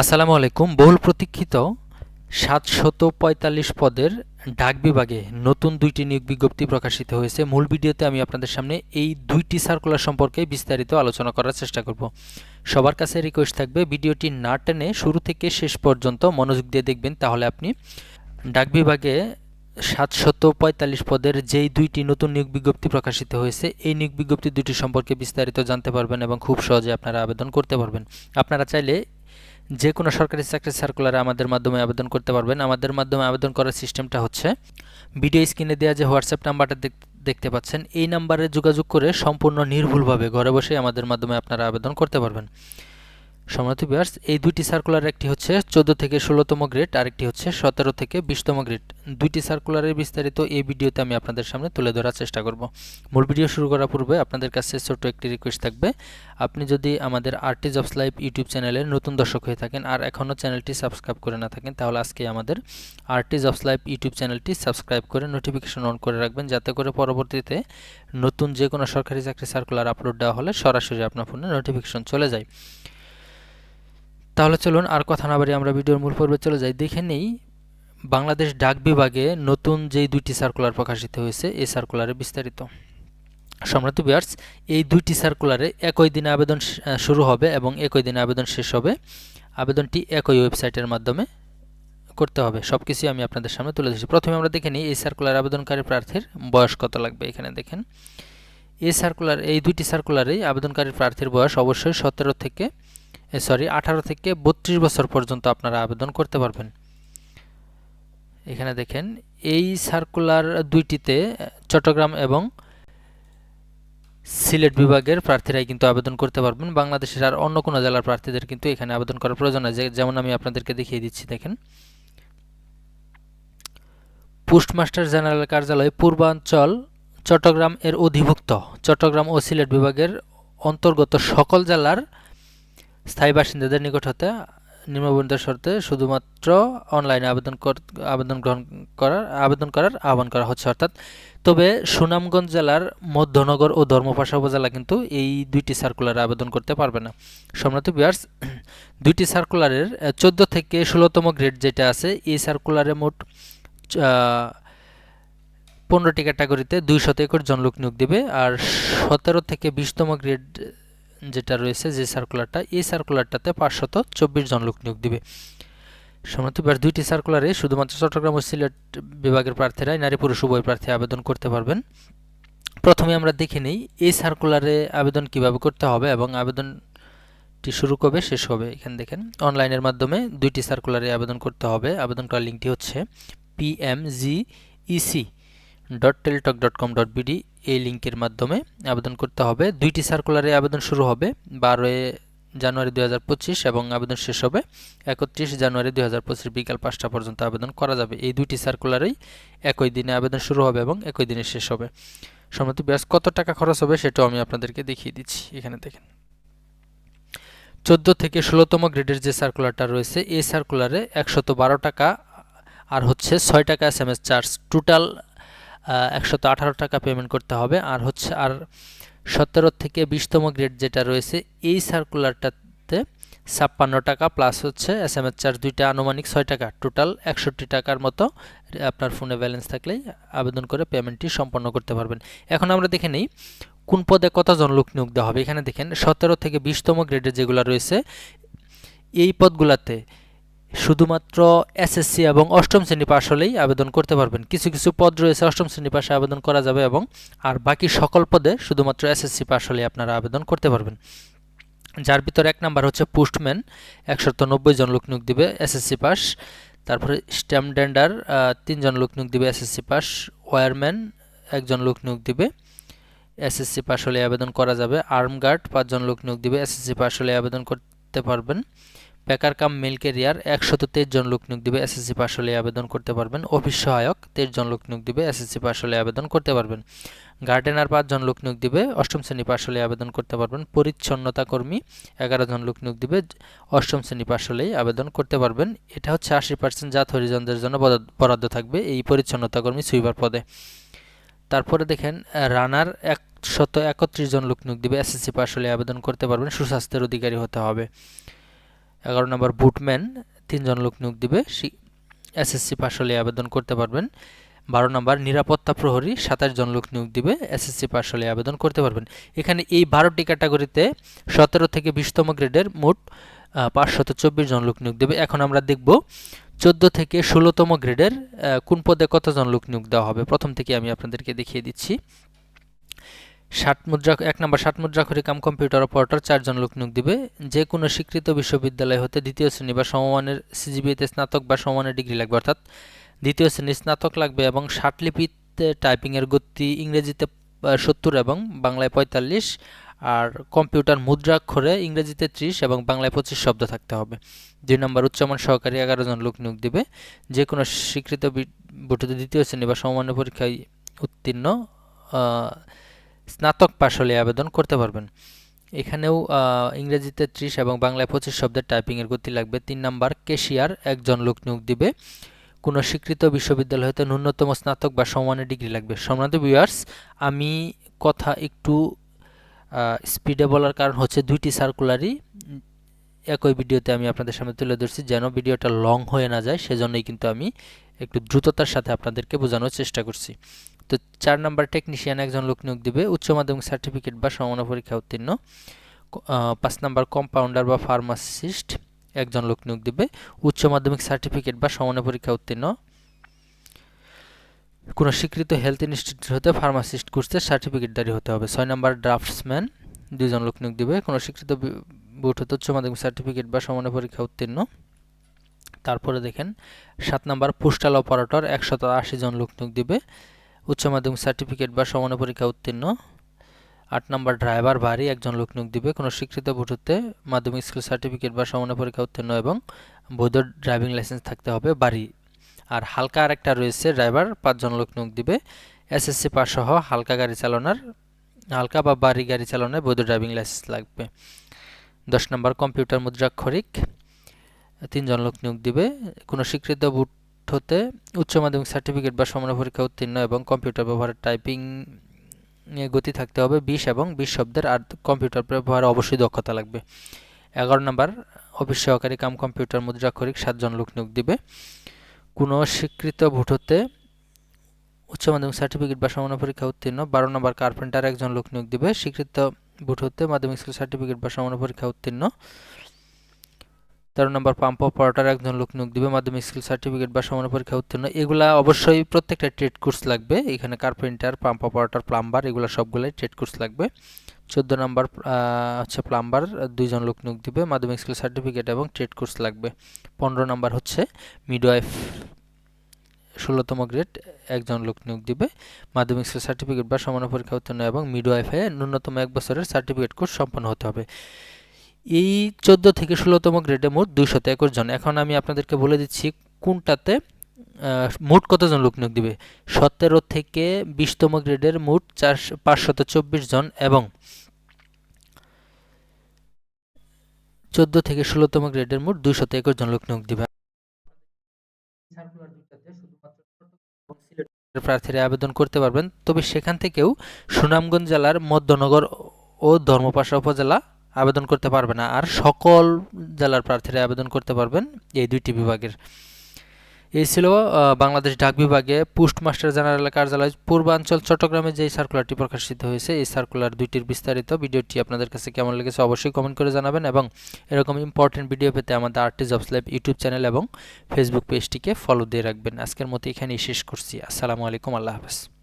আসসালামু আলাইকুম। বহুল প্রতীক্ষিত সাতশত পঁয়তাল্লিশ পদের ডাক বিভাগে নতুন দুইটি নিয়োগ বিজ্ঞপ্তি প্রকাশিত হয়েছে। মূল ভিডিওতে আমি আপনাদের সামনে এই দুইটি সার্কুলার সম্পর্কে বিস্তারিত আলোচনা করার চেষ্টা করব। সবার কাছে রিকোয়েস্ট থাকবে, ভিডিওটি না টেনে শুরু থেকে শেষ পর্যন্ত মনোযোগ দিয়ে দেখবেন, তাহলে আপনি ডাক বিভাগে সাতশত পঁয়তাল্লিশ পদের যেই দুইটি নতুন নিয়োগ বিজ্ঞপ্তি প্রকাশিত হয়েছে, এই নিয়োগ বিজ্ঞপ্তি দুটি সম্পর্কে বিস্তারিত জানতে পারবেন এবং খুব সহজে আপনারা আবেদন করতে পারবেন। আপনারা চাইলে যে কোনো সরকারি চাকরির সার্কুলারে আমাদের মাধ্যমে আবেদন করতে পারবেন। আমাদের মাধ্যমে আবেদন করার সিস্টেমটা হচ্ছে ভিডিও স্ক্রিনে দেওয়া যে হোয়াটসঅ্যাপ নাম্বারটা দেখতে পাচ্ছেন, এই নাম্বারে যোগাযোগ করে সম্পূর্ণ নির্ভুলভাবে ঘরে বসে আমাদের মাধ্যমে আপনারা আবেদন করতে পারবেন। সম্মানিত বিয়ার্স এই দুইটি সার্কুলার একটি হচ্ছে চোদ্দ থেকে ষোলোতম গ্রেড আরেকটি হচ্ছে সতেরো থেকে বিশতম গ্রেড দুইটি সার্কুলারের বিস্তারিত এই ভিডিওতে আমি আপনাদের সামনে তুলে ধরার চেষ্টা করব। মূল ভিডিও শুরু করার পূর্বে আপনাদের কাছে ছোট্ট একটি রিকোয়েস্ট থাকবে। আপনি যদি আমাদের আরটি জবস লাইভ ইউটিউব চ্যানেলের নতুন দর্শক হয়ে থাকেন আর এখনও চ্যানেলটি সাবস্ক্রাইব করে না থাকেন, তাহলে আজকে আমাদের আরটি জবস লাইভ ইউটিউব চ্যানেলটি সাবস্ক্রাইব করে নোটিফিকেশন অন করে রাখবেন। যাতে করে পরবর্তীতে নতুন যে কোনো সরকারি চাকরি সার্কুলার আপলোড দেওয়া হলে সরাসরি আপনার ফোনে নোটিফিকেশন চলে যায়। তাহলে চলুন আর কথা না বাড়ি আমরা ভিডিওর মূল পর্বে চলে যাই। দেখে নেই, বাংলাদেশ ডাক বিভাগে নতুন যেই দুইটি সার্কুলার প্রকাশিত হয়েছে, এই সার্কুলারে বিস্তারিত। সম্রাট বিয়ার্স এই দুইটি সার্কুলারে একই দিনে আবেদন শুরু হবে এবং একই দিনে আবেদন শেষ হবে। আবেদনটি একই ওয়েবসাইটের মাধ্যমে করতে হবে। সব কিছুই আমি আপনাদের সামনে তুলে ধরেছি। প্রথমে আমরা দেখে নিই, এই সার্কুলার আবেদনকারী প্রার্থীর বয়স কত লাগবে এখানে দেখেন। এই সার্কুলার এই দুইটি সার্কুলারেই আবেদনকারী প্রার্থীর বয়স অবশ্যই সতেরো থেকে সরি আঠারো থেকে বত্রিশ বছর পর্যন্ত আপনারা আবেদন করতে পারবেন। এখানে দেখেন, এই সার্কুলার দুইটিতে, চট্টগ্রাম এবং সিলেট বিভাগের প্রার্থীরাই কিন্তু আবেদন করতে পারবেন। বাংলাদেশের আর অন্য কোনো জেলার প্রার্থীদের কিন্তু এখানে আবেদন করার প্রয়োজন আছে যেমন আমি আপনাদেরকে দেখিয়ে দিচ্ছি, দেখেন। পোস্টমাস্টার জেনারেল কার্যালয় পূর্বাঞ্চল, চট্টগ্রাম এর অধিভুক্ত। চট্টগ্রাম ও সিলেট বিভাগের অন্তর্গত সকল জেলার স্থায়ী বাসিন্দাদের নিকট হতে নিম্নবর্ণিত শর্তে শুধুমাত্র অনলাইনে আবেদন আবেদন গ্রহণ করার, আবেদন করার আহ্বান করা হচ্ছে, অর্থাৎ তবে সুনামগঞ্জ জেলার মধ্যনগর ও ধর্মপাশা উপজেলা কিন্তু এই দুইটি সার্কুলারে আবেদন করতে পারবে না। সম্রাট বিয়ার্স দুইটি সার্কুলারের চোদ্দ থেকে ষোলোতম গ্রেড যেটা আছে, এই সার্কুলারে মোট পনেরোটি ক্যাটাগরিতে দুইশত একর জনলোক নিয়োগ দেবে, আর সতেরো থেকে বিশতম গ্রেড যেটা রয়েছে যে সার্কুলারটা এই সার্কুলারটাতে পাঁচশত চব্বিশ জন লোক নিয়োগ দিবে। এবার দুইটি সার্কুলারে শুধুমাত্র চট্টগ্রাম ও সিলেট বিভাগের প্রার্থীরাই নারী, পুরুষ, উভয় প্রার্থী আবেদন করতে পারবেন। প্রথমে আমরা দেখে নিই, এই সার্কুলারে আবেদন কীভাবে করতে হবে এবং আবেদনটি শুরু কবে, শেষ হবে, এখানে দেখেন। অনলাইনের মাধ্যমে দুইটি সার্কুলারে আবেদন করতে হবে। আবেদন করার লিঙ্কটি হচ্ছে PMGEC dot Teletalk dot com dot BD এই লিঙ্কের মাধ্যমে আবেদন করতে হবে। দুইটি সার্কুলারে আবেদন শুরু হবে বারোই জানুয়ারি দুই হাজার পঁচিশ এবং আবেদন শেষ হবে একত্রিশ জানুয়ারি দু বিকাল পাঁচটা পর্যন্ত আবেদন করা যাবে। এই দুইটি সার্কুলারেই একই দিনে আবেদন শুরু হবে এবং একই দিনে শেষ হবে। সম্মতি ব্যাস, কত টাকা খরচ হবে সেটাও আমি আপনাদেরকে দেখিয়ে দিচ্ছি। এখানে দেখেন। চোদ্দ থেকে ষোলোতম গ্রেডের যে সার্কুলারটা রয়েছে, এই সার্কুলারে একশত টাকা আর হচ্ছে ছয় টাকা এস এস চার্জ। টোটাল একশত আঠারো টাকা পেমেন্ট করতে হবে। আর হচ্ছে, আর সতেরো থেকে বিশতম গ্রেড যেটা রয়েছে, এই সার্কুলারটাতে ছাপ্পান্ন টাকা প্লাস হচ্ছে এস এম এস চার্জ দুইটা আনুমানিক ছয় টাকা। টোটাল একষট্টি টাকার মতো আপনার ফোনে ব্যালেন্স থাকলেই আবেদন করে পেমেন্টটি সম্পন্ন করতে পারবেন। এখন আমরা দেখে নিই, কোন পদে কতজন লোক নিয়োগ দেওয়া হবে। এখানে দেখেন, সতেরো থেকে বিশতম গ্রেডের যেগুলো রয়েছে, এই পদগুলোতে শুধুমাত্র এসএসসি এবং অষ্টম শ্রেণি পাশ হলেই আবেদন করতে পারবেন। কিছু কিছু পদ রয়েছে অষ্টম শ্রেণি পাশে আবেদন করা যাবে এবং আর বাকি সকল পদে শুধুমাত্র এসএসসি পাশ হলেই আপনারা আবেদন করতে পারবেন। যার ভিতরে এক নাম্বার হচ্ছে পোস্টম্যান নব্বই জন লোক নিয়োগ দিবে এসএসসি পাস তারপরে স্ট্যাম্প ডেন্ডার তিনজন লোক নিয়োগ দিবে এসএসসি পাস ওয়ারম্যান একজন লোক নিয়োগ দিবে এসএসসি পাস হলে আবেদন করা যাবে। আর্মগার্ড পাঁচজন লোক নিয়োগ দিবে এসএসসি পাস হলে আবেদন করতে পারবেন। বেকার কাম মেল কেরিয়ার একশত তেইশ জন লোক নিয়োগ দিবে এসএসসি পাশ হলে আবেদন করতে পারবেন। অফিস সহায়ক তেইশ জন লোক নিয়োগ দিবে এসএসসি পাশ হলে আবেদন করতে পারবেন। গার্ডেনার পাঁচজন লোক নিয়োগ দিবে অষ্টম শ্রেণি পাশ হলে আবেদন করতে পারবেন। পরিচ্ছন্নতা কর্মী এগারো জন লোক নিয়োগ দিবে অষ্টম শ্রেণি পাশ হলেই আবেদন করতে পারবেন। এটা হচ্ছে আশি পার্সেন্ট জাত হরিজনদের জন্য বরাদ্দ থাকবে এই পরিচ্ছন্নতা কর্মী সুইবার পদে। তারপরে দেখেন, রানার একশত একত্রিশ জন লোক নিয়োগ দিবে এসএসসি পাশ হলে আবেদন করতে পারবেন। সুস্বাস্থ্যের অধিকারী হতে হবে। এগারো নম্বর বুটম্যান, তিনজন লোক নিয়োগ দিবে। এসএসসি পাশ হলে আবেদন করতে পারবেন। বারো নম্বর নিরাপত্তা প্রহরী, সাতাশ জন লোক নিয়োগ দিবে। এসএসসি পাশ হলে আবেদন করতে পারবেন। এখানে এই বারোটি ক্যাটাগরিতে সতেরো থেকে বিশতম গ্রেডের মোট পাঁচশত চব্বিশ জন লোক নিয়োগ দেবে। এখন আমরা দেখব চোদ্দ থেকে ষোলোতম গ্রেডের কোন পদে কতজন লোক নিয়োগ দেওয়া হবে। প্রথম থেকে আমি আপনাদেরকে দেখিয়ে দিচ্ছি। ষাট মুদ্রা, এক নম্বর ষাট মুদ্রাক্ষরী কাম কম্পিউটার অপারেটর চারজন লোক নিয়োগ দিবে। যে কোনো স্বীকৃত বিশ্ববিদ্যালয় হতে দ্বিতীয় শ্রেণি বা সমমানের সিজিবিতে স্নাতক বা সমমানের ডিগ্রি লাগবে, অর্থাৎ দ্বিতীয় শ্রেণির স্নাতক লাগবে এবং ষাট লিপিতে টাইপিংয়ের গতি ইংরেজিতে সত্তর এবং বাংলায় পঁয়তাল্লিশ, আর কম্পিউটার মুদ্রাক্ষরে ইংরেজিতে ত্রিশ এবং বাংলায় পঁচিশ শব্দ থাকতে হবে। দুই নম্বর উচ্চমান সহকারী এগারো জন লোক নিয়োগ দিবে। যে কোনো স্বীকৃত বুটুতে দ্বিতীয় শ্রেণি বা সমমান্য পরীক্ষায় উত্তীর্ণ স্নাতক পাশ হলে আবেদন করতে পারবেন। এখানেও ইংরেজিতে ত্রিশ এবং বাংলায় পঁচিশ শব্দের টাইপিংয়ের গতি লাগবে। তিন নাম্বার কেশিয়ার একজন লোক নিয়োগ দিবে। কোনো স্বীকৃত বিশ্ববিদ্যালয় হতে ন্যূনতম স্নাতক বা সমানের ডিগ্রি লাগবে। সম্মানিত ভিউয়ার্স আমি কথা একটু স্পিডে বলার কারণ হচ্ছে দুইটি সার্কুলারই একই ভিডিওতে আমি আপনাদের সামনে তুলে ধরছি। যেন ভিডিওটা লং হয়ে না যায়, সেজন্যই কিন্তু আমি একটু দ্রুততার সাথে আপনাদেরকে বোঝানোর চেষ্টা করছি। তো চার নাম্বার টেকনিশিয়ান একজন লোক নিয়োগ দেবে, উচ্চ মাধ্যমিক সার্টিফিকেট বা সমানা পরীক্ষা উত্তীর্ণ। পাঁচ নাম্বার কম্পাউন্ডার বা ফার্মাসিস্ট একজন লোক নিয়োগ দেবে, উচ্চ মাধ্যমিক সার্টিফিকেট বা সমানা পরীক্ষা উত্তীর্ণ। কোনো স্বীকৃত হেলথ ইনস্টিটিউট হতে ফার্মাসিস্ট কোর্সের সার্টিফিকেটদারি হতে হবে। ছয় নম্বর ড্রাফটসম্যান দুজন লোক নিয়োগ দেবে, কোনো স্বীকৃত বোর্ড হতে উচ্চ মাধ্যমিক সার্টিফিকেট বা সমান্য পরীক্ষা উত্তীর্ণ। তারপরে দেখেন, সাত নম্বর পোস্টাল অপারেটর একশত আশি জন লোক নিয়োগ দেবে উচ্চ মাধ্যমিক সার্টিফিকেট বা সমান্য পরীক্ষা উত্তীর্ণ। আট নম্বর ড্রাইভার বাড়ি একজন লোক নিয়োগ দিবে। কোনো স্বীকৃত ভোটতে মাধ্যমিক স্কুল সার্টিফিকেট বা সমান্য পরীক্ষা উত্তীর্ণ এবং বৈধ ড্রাইভিং লাইসেন্স থাকতে হবে বাড়ি আর হালকা আরেকটা রয়েছে ড্রাইভার পাঁচজন লোক নিয়োগ দিবে। এসএসসি পাস সহ হালকা গাড়ি চালানোর, হালকা বা বাড়ি গাড়ি চালানোর বৈধ ড্রাইভিং লাইসেন্স লাগবে। দশ নম্বর কম্পিউটার মুদ্রাক্ষরিক, তিনজন লোক নিয়োগ দিবে। কোনো স্বীকৃত বুট হতে উচ্চ মাধ্যমিক সার্টিফিকেট বা সমান পরীক্ষা উত্তীর্ণ এবং কম্পিউটার ব্যবহারের টাইপিং গতি থাকতে হবে বিশ এবং বিশ শব্দের আর কম্পিউটার ব্যবহারে অবশ্যই দক্ষতা লাগবে। এগারো নম্বর, অফিস সহকারী কাম কম্পিউটার মুদ্রাক্ষরিক সাতজন লোক নিয়োগ দিবে। কোনো স্বীকৃত ভোটতে উচ্চ মাধ্যমিক সার্টিফিকেট বা সমান পরীক্ষা উত্তীর্ণ, বারো নম্বর কার্পেন্টার একজন লোক নিয়োগ দিবে। স্বীকৃত ভোটতে মাধ্যমিক স্কুল সার্টিফিকেট বা সমান পরীক্ষা উত্তীর্ণ তেরো নম্বর পাম্প অপারেটর একজন লোক নিয়োগ দিবে, মাধ্যমিক স্কুল সার্টিফিকেট বা সমান পরীক্ষা উত্তীর্ণ। এগুলা অবশ্যই প্রত্যেকটা ট্রেড কোর্স লাগবে। এখানে কার্পেন্টার পাম্প অপারেটর প্লাম্বার এগুলো সবগুলোই ট্রেড কোর্স লাগবে। চোদ্দ নম্বর হচ্ছে প্লাম্বার দুইজন লোক নিয়োগ দিবে, মাধ্যমিক স্কুল সার্টিফিকেট এবং ট্রেড কোর্স লাগবে। পনেরো নম্বর হচ্ছে মিডওয়াইফ ষোলোতম গ্রেড একজন লোক নিয়োগ দিবে, মাধ্যমিক স্কুল সার্টিফিকেট বা সমান পরীক্ষা উত্তীর্ণ এবং মিডওয়াইফে ন্যূনতম এক বছরের সার্টিফিকেট কোর্স সম্পন্ন হতে হবে। এই চোদ্দ থেকে ষোলোতম গ্রেডে মোট দুইশত একুশ জন। এখন আমি আপনাদেরকে বলে দিচ্ছি কোনটাতে মোট কতজন লোক নিয়োগ দিবে? সতেরো থেকে বিশতম গ্রেডের মোট চার পাঁচশত চব্বিশ জন এবং চোদ্দ থেকে ষোলোতম গ্রেডের মোট দুইশত একুশ জন লোক নিয়োগ দিবে। প্রার্থীরা আবেদন করতে পারবেন। তবে সেখান থেকেও সুনামগঞ্জ জেলার মধ্যনগর ও ধর্মপাশা উপজেলা আবেদন করতে পারবে না। আর সকল জেলার প্রার্থীরা আবেদন করতে পারবেন এই দুইটি বিভাগের। এই ছিল বাংলাদেশ ডাক বিভাগে পোস্টমাস্টার জেনারেল কার্যালয়, পূর্বাঞ্চল, চট্টগ্রামে যে সার্কুলারটি প্রকাশিত হয়েছে, এই সার্কুলার দুইটির বিস্তারিত ভিডিওটি আপনাদের কাছে কেমন লেগেছে অবশ্যই কমেন্ট করে জানাবেন এবং এরকম ইম্পর্টেন্ট ভিডিও পেতে আমাদের RT jobs live YouTube channel এবং ফেসবুক পেজটিকে ফলো দিয়ে রাখবেন। আজকের মতো এখানেই শেষ করছি। আসসালামু আলাইকুম, আল্লাহ হাফেজ।